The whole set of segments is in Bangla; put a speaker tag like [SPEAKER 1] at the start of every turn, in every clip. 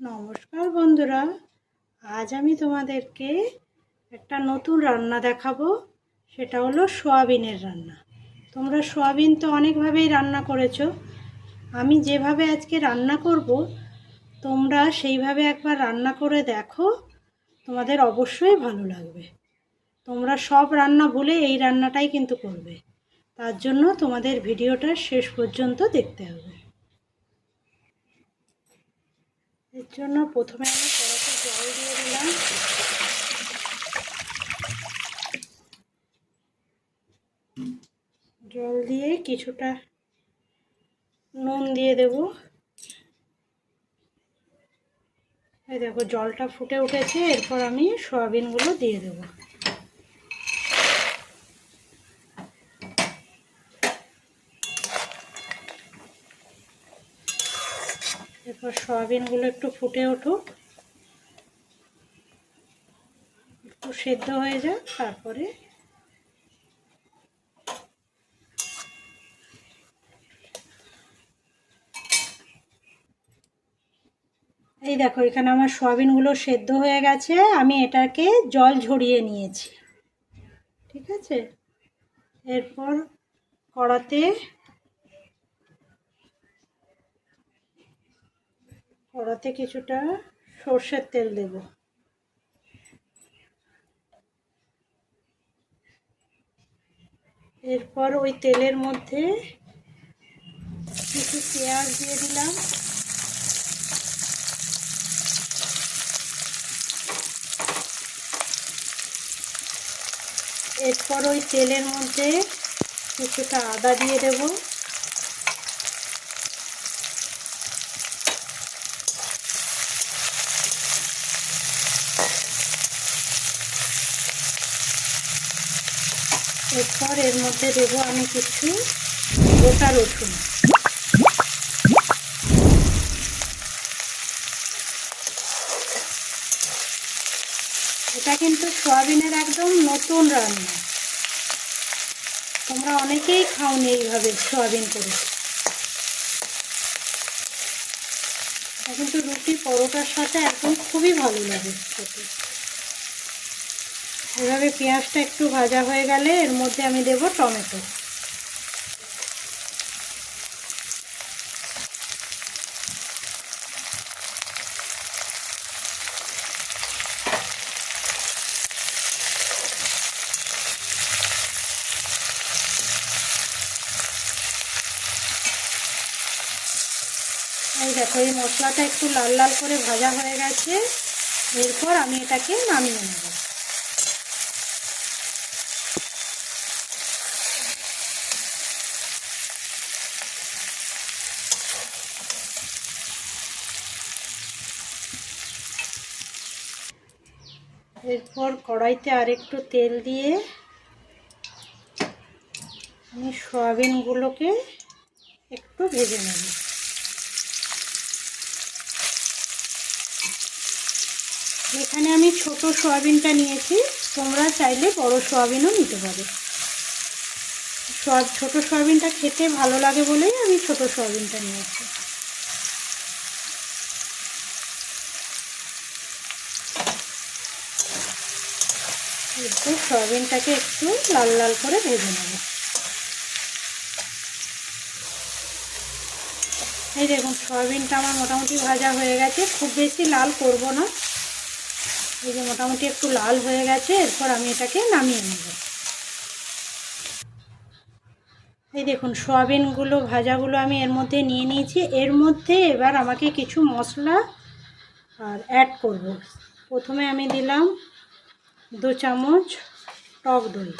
[SPEAKER 1] নমস্কার বন্ধুরা, আজ আমি তোমাদেরকে একটা নতুন রান্না দেখাবো, সেটা হলো সোয়াবিনের রান্না। তোমরা সোয়াবিন তো অনেকভাবেই রান্না করেছ, আমি যেভাবে আজকে রান্না করব, তোমরা সেইভাবে একবার রান্না করে দেখো, তোমাদের অবশ্যই ভালো লাগবে। তোমরা সব রান্না ভুলে এই রান্নাটাই কিন্তু করবে, তার জন্য তোমাদের ভিডিওটা শেষ পর্যন্ত দেখতে হবে। এর জন্য প্রথমে আমি কড়াতে জল দিয়ে দিলাম। জল দিয়ে কিছুটা নুন দিয়ে দেব। এই দেখো, জলটা ফুটে উঠেছে, এরপর আমি সয়াবিনগুলো দিয়ে দেব। এরপর সয়াবিনগুলো একটু ফুটে উঠুক। একটু সেদ্ধ হয়ে যাক, তারপরে এই দেখো, এখানে আমার সয়াবিনগুলো সেদ্ধ হয়ে গেছে। আমি এটাকে জল ঝরিয়ে নিয়েছি। ঠিক আছে? এরপর কড়াতে কড়াতে কিছুটা সর্ষের তেল দেব। এরপর ওই তেলের মধ্যে কিছু পেঁয়াজ দিয়ে দিলাম। এরপর ওই তেলের মধ্যে কিছুটা আদা দিয়ে দেবো। এরপর এর মধ্যে দেবো আমি কিছু গোটা রসুন। এটা কিন্তু সয়াবিনের একদম নতুন রান্না। তোমরা অনেকেই খাওনি এইভাবে সয়াবিন করে। কিন্তু রুটি পরোটার সাথে একদম খুবই ভালো লাগে খেতে। এভাবে পেঁয়াজটা একটু ভাজা হয়ে গেলে এর মধ্যে আমি দেব টমেটো। এই দেখো, এই মশলাটা একটু লাল লাল করে ভাজা হয়ে গেছে। এরপর আমি এটাকে নামিয়ে নেব। এরপর কড়াইতে আরেকটু তেল দিয়ে আমি সয়াবিনগুলোকে একটু ভেজে নেব। এখানে আমি ছোট সয়াবিনটা নিয়েছি, তোমরা চাইলে বড় সয়াবিনও নিতে পারো। সব ছোট সয়াবিনটা খেতে ভালো লাগে বলেই আমি ছোট সয়াবিনটা নিয়েছি। একটু সয়াবিনটাকে একটু লাল লাল করে ভেজে নেব। এই দেখুন, সয়াবিনটা আমার মোটামুটি ভাজা হয়ে গেছে। খুব বেশি লাল করব না। এই যে মোটামুটি একটু লাল হয়ে গেছে, এরপর আমি এটাকে নামিয়ে নেব। এই দেখুন, সয়াবিনগুলো, ভাজাগুলো আমি এর মধ্যে নিয়ে নিয়েছি। এর মধ্যে এবার আমাকে কিছু মশলা আর অ্যাড করব। প্রথমে আমি দিলাম দু চামচ টক দই।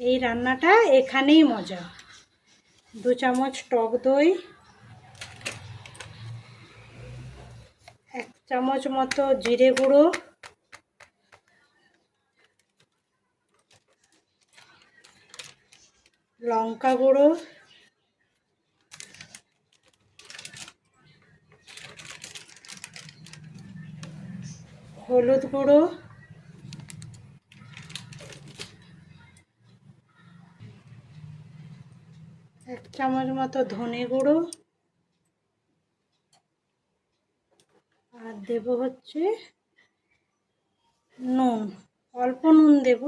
[SPEAKER 1] এই রান্নাটা এখানেই মজা। দু চামচ টক দই। এক চামচ মতো জিরে গুঁড়ো। লঙ্কা গুঁড়ো। হলুদ গুঁড়ো। এক চামচ মতো ধনে গুঁড়ো। আর দেব হচ্ছে নুন, অল্প নুন দেব।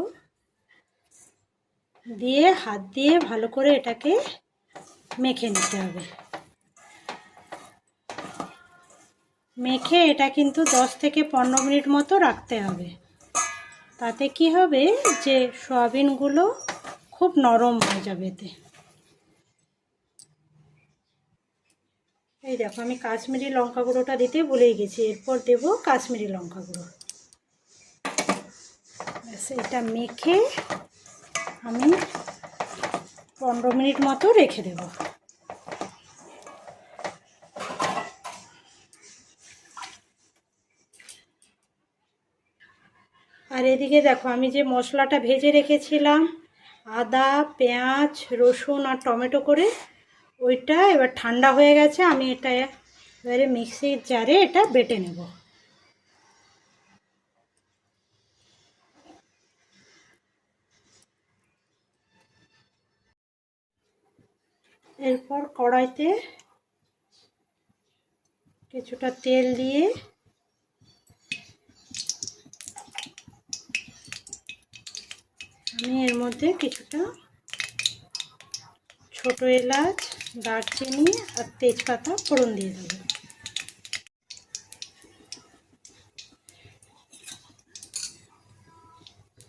[SPEAKER 1] দিয়ে হাত দিয়ে ভালো করে এটাকে মেখে নিতে হবে। মেখে এটা কিন্তু দশ থেকে পনেরো মিনিট মতো রাখতে হবে। তাতে কি হবে যে সয়াবিনগুলো খুব নরম হয়ে যাবে এতে। এই দেখো, আমি কাশ্মীরি লঙ্কা গুঁড়োটা দিতে ভুলেই গেছি, এরপর দেব কাশ্মীরি লঙ্কা গুঁড়ো। এটা মেখে আমি পনেরো মিনিট মতো রেখে দেব। আর এদিকে দেখো, আমি যে মশলাটা ভেজে রেখেছিলাম, আদা, পেঁয়াজ, রসুন আর টমেটো করে, ওইটা এবার ঠান্ডা হয়ে গেছে, আমি এটা এবারে মিক্সির জারে এটা বেটে নেব। এরপর কড়াইতে কিছুটা তেল দিয়ে আমি এর মধ্যে কিছুটা ছোট এলাচ, দারচিনি আর তেজপাতা ফোড়ন দিয়ে দেবো।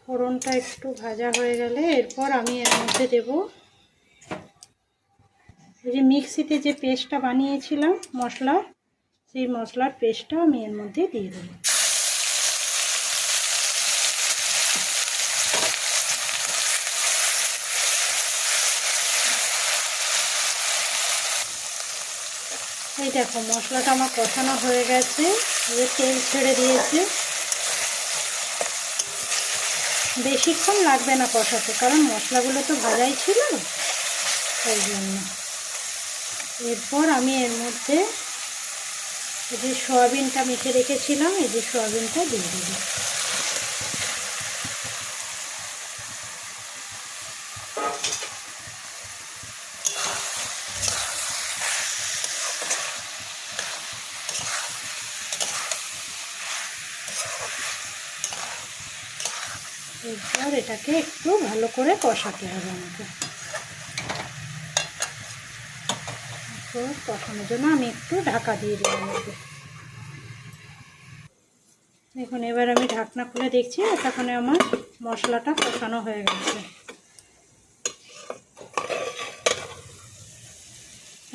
[SPEAKER 1] ফোড়নটা একটু ভাজা হয়ে গেলে এরপর আমি এর মধ্যে দেব এই যে মিক্সিতে যে পেস্টটা বানিয়েছিলাম মশলার, সেই মশলার পেস্টটা আমি এর মধ্যে দিয়ে দেবো। এই দেখো, মশলাটা আমার কষানো হয়ে গেছে। এবার তেল ছেড়ে দিয়েছে। বেশিক্ষণ লাগবে না কষাতে, কারণ মশলাগুলো তো ভাজাই ছিল। ওই জন্য। এরপর আমি এর মধ্যে এই যে সয়াবিনটা মেখে রেখেছিলাম, এই যে সয়াবিনটা দিয়ে দেবো এরপর এটাকে একটু ভালো করে কষাতে হবে আমাকে। কষানোর জন্য আমি একটু ঢাকা দিয়ে দিলাম ওকে দেখুন, এবার আমি ঢাকনা খুলে দেখছি, এতক্ষণে আমার মশলাটা কষানো হয়ে গেছে।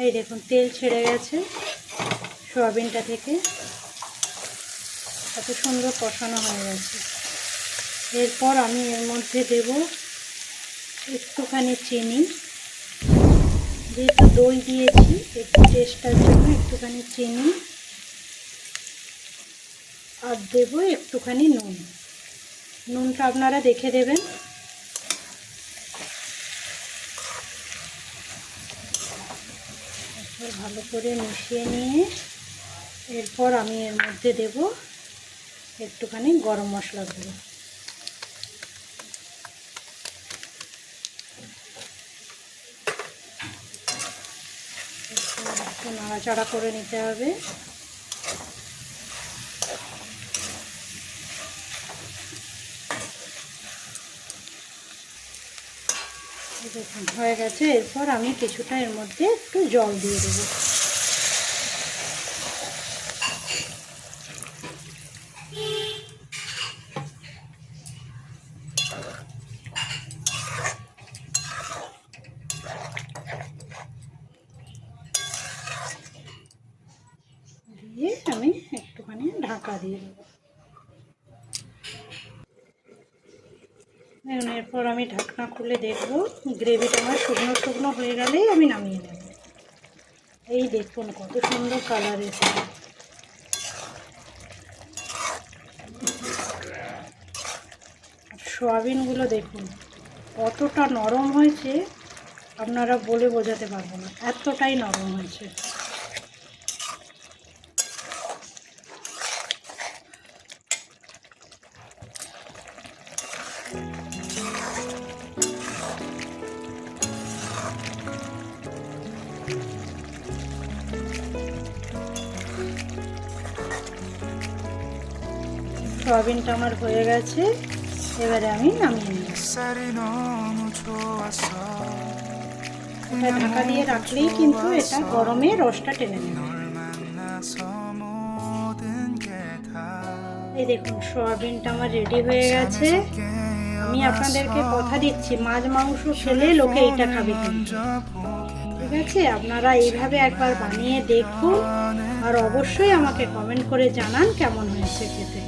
[SPEAKER 1] এই দেখুন, তেল ছেড়ে গেছে সোয়াবিনটা থেকে। এত সুন্দর কষানো হয়ে গেছে। এরপর আমি এর মধ্যে দেব একটুখানি চিনি। যেহেতু দই দিয়েছি, একটু টেস্টার জন্য একটুখানি চিনি। আর দেব একটুখানি নুন। নুনটা আপনারা দেখে দেবেন। ভালো করে মিশিয়ে নিয়ে এরপর আমি এর মধ্যে দেব একটুখানি গরম মশলা গুঁড়ো একটু নাড়াচাড়া করে নিতে হবে। হয়ে গেছে। এরপর আমি কিছুটা এর মধ্যে একটু জল দিয়ে দেবো। দিয়ে আমি একটুখানি ঢাকা দিয়ে দেবো। দেখুন এরপর আমি ঢাকনা খুলে দেখব, গ্রেভিটা আমার শুকনো শুকনো হয়ে গেলেই আমি নামিয়ে নেব। এই দেখুন কত সুন্দর কালার এসেছে। সোয়াবিনগুলো দেখুন, কতটা নরম হয়েছে, আপনারা বলে বোঝাতে পারব না, এতটাই নরম হয়েছে। সয়াবিনটা আমার হয়ে গেছে। এবারে আমি নামিয়ে নিই। ঢাকা দিয়ে রাখলেই কিন্তু এটা গরমে রসটা টেনে নেবে। এই দেখুন, সয়াবিনটা আমার রেডি হয়ে গেছে। আমি আপনাদেরকে কথা দিচ্ছি, মাছ, মাংস খেলে লোকে এটা খাবে ঠিক আছে? আপনারা এইভাবে একবার বানিয়ে দেখুন। আর অবশ্যই আমাকে কমেন্ট করে জানান কেমন হয়েছে খেতে।